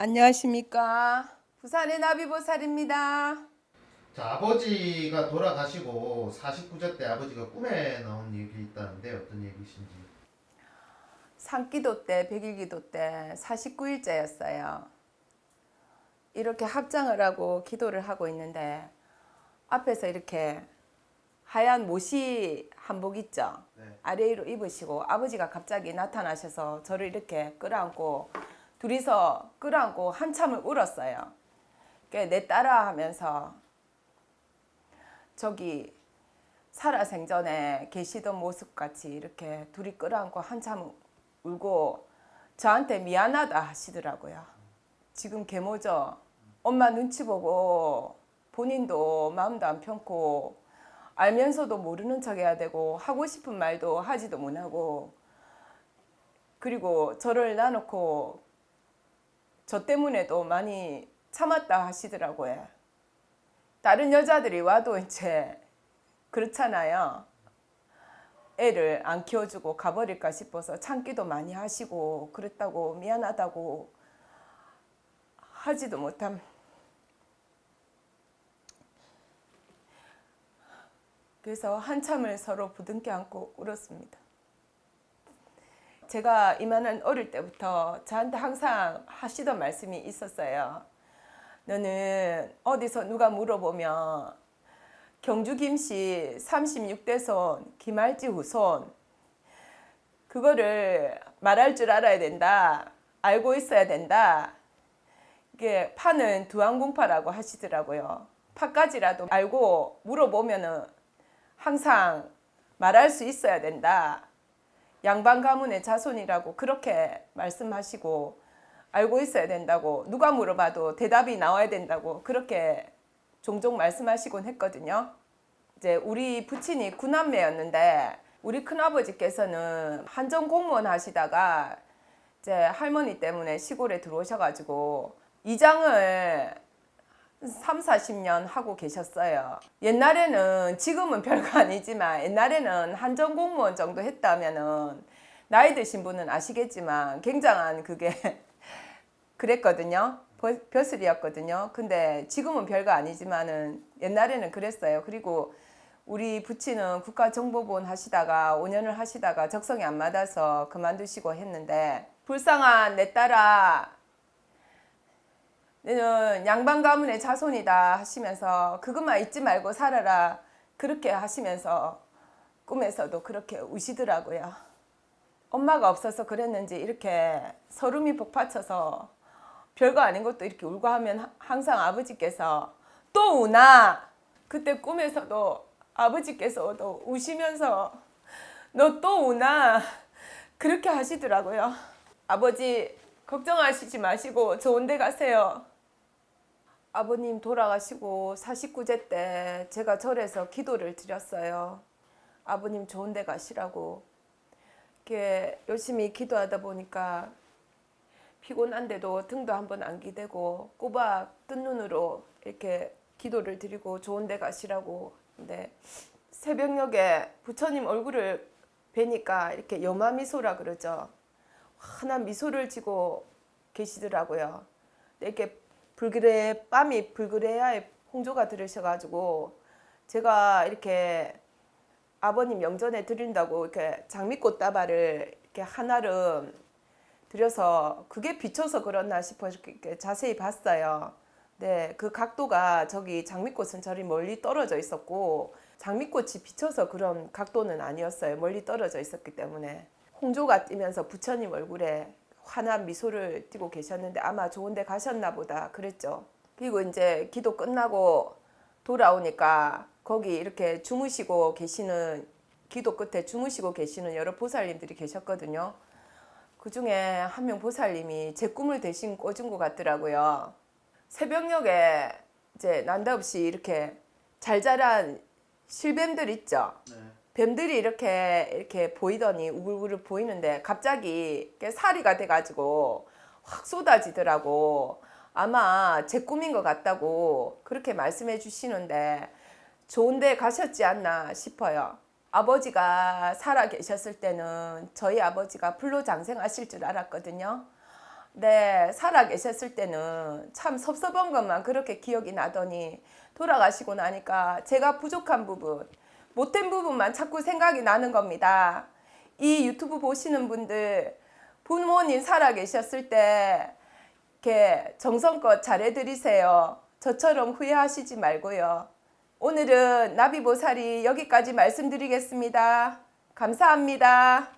안녕하십니까. 부산의 나비보살입니다. 자, 아버지가 돌아가시고 49세 때 아버지가 꿈에 나온 얘기 있다는데 어떤 얘기신지. 산기도 때, 백일기도 때 49일째였어요. 이렇게 합장을 하고 기도를 하고 있는데 앞에서 이렇게 하얀 모시 한복 있죠? 네. 아래로 입으시고 아버지가 갑자기 나타나셔서 저를 이렇게 끌어안고 둘이서 끌어안고 한참을 울었어요. 그내 딸아 하면서 저기 살아생전에 계시던 모습 같이 이렇게 둘이 끌어안고 한참 울고 저한테 미안하다 하시더라고요. 지금 계모죠. 엄마 눈치 보고 본인도 마음도 안 편고 알면서도 모르는 척 해야 되고 하고 싶은 말도 하지도 못하고 그리고 저를 놔놓고 저 때문에도 많이 참았다 하시더라고요. 다른 여자들이 와도 이제 그렇잖아요. 애를 안 키워주고 가버릴까 싶어서 참기도 많이 하시고 그랬다고 미안하다고 하지도 못함. 그래서 한참을 서로 부둥켜 안고 울었습니다. 제가 이만한 어릴 때부터 저한테 항상 하시던 말씀이 있었어요. 너는 어디서 누가 물어보면 경주 김씨 36대 손, 김할지 후손 그거를 말할 줄 알아야 된다. 알고 있어야 된다. 이게 파는 두항공파라고 하시더라고요. 파까지라도 알고 물어보면은 항상 말할 수 있어야 된다. 양반 가문의 자손이라고 그렇게 말씀하시고 알고 있어야 된다고 누가 물어봐도 대답이 나와야 된다고 그렇게 종종 말씀하시곤 했거든요. 이제 우리 부친이 구남매였는데 우리 큰아버지께서는 한정 공무원 하시다가 이제 할머니 때문에 시골에 들어오셔가지고 이장을 3, 40년 하고 계셨어요. 옛날에는 지금은 별거 아니지만 옛날에는 한정 공무원 정도 했다면은 나이 드신 분은 아시겠지만 굉장한 그게 그랬거든요. 벼- 벼슬이었거든요. 근데 지금은 별거 아니지만은 옛날에는 그랬어요. 그리고 우리 부친은 국가정보본 하시다가 5년을 하시다가 적성이 안 맞아서 그만두시고 했는데 불쌍한 내 딸아 양반 가문의 자손이다 하시면서 그것만 잊지 말고 살아라 그렇게 하시면서 꿈에서도 그렇게 우시더라고요. 엄마가 없어서 그랬는지 이렇게 서름이 복받쳐서 별거 아닌 것도 이렇게 울고 하면 하- 항상 아버지께서 또 우나 그때 꿈에서도 아버지께서도 우시면서 너 또 우나 그렇게 하시더라고요. 아버지 걱정하시지 마시고 좋은 데 가세요. 아버님 돌아가시고 49제 때 제가 절에서 기도를 드렸어요. 아버님 좋은 데 가시라고. 이렇게 열심히 기도하다 보니까 피곤한데도 등도 한번 안 기대고 꼬박 뜬 눈으로 이렇게 기도를 드리고 좋은 데 가시라고. 근데 새벽녘에 부처님 얼굴을 뵈니까 이렇게 염화 미소라 그러죠. 환한 미소를 지고 계시더라고요. 이렇게 불그레 뺨이 불그레야의 홍조가 들으셔가지고 제가 이렇게 아버님 영전에 드린다고 이렇게 장미꽃 다발을 이렇게 한알음 드려서 그게 비춰서 그렇나 싶어 이렇게 자세히 봤어요. 네, 그 각도가 저기 장미꽃은 저리 멀리 떨어져 있었고 장미꽃이 비쳐서 그런 각도는 아니었어요. 멀리 떨어져 있었기 때문에 홍조가 뛰면서 부처님 얼굴에 환한 미소를 띠고 계셨는데 아마 좋은데 가셨나 보다 그랬죠. 그리고 이제 기도 끝나고 돌아오니까 거기 이렇게 주무시고 계시는 기도 끝에 주무시고 계시는 여러 보살님들이 계셨거든요. 그 중에 한 명 보살님이 제 꿈을 대신 꿔준 것 같더라고요. 새벽녘에 이제 난데없이 이렇게 잘 자란 실뱀들 있죠. 네. 뱀들이 이렇게 이렇게 보이더니 우글우글 보이는데 갑자기 사리가 돼가지고 확 쏟아지더라고. 아마 제 꿈인 것 같다고 그렇게 말씀해 주시는데 좋은데 가셨지 않나 싶어요. 아버지가 살아 계셨을 때는 저희 아버지가 불로 장생하실 줄 알았거든요. 네, 살아 계셨을 때는 참 섭섭한 것만 그렇게 기억이 나더니 돌아가시고 나니까 제가 부족한 부분, 못된 부분만 자꾸 생각이 나는 겁니다. 이 유튜브 보시는 분들 부모님 살아 계셨을 때 이렇게 정성껏 잘해드리세요. 저처럼 후회하시지 말고요. 오늘은 나비보살이 여기까지 말씀드리겠습니다. 감사합니다.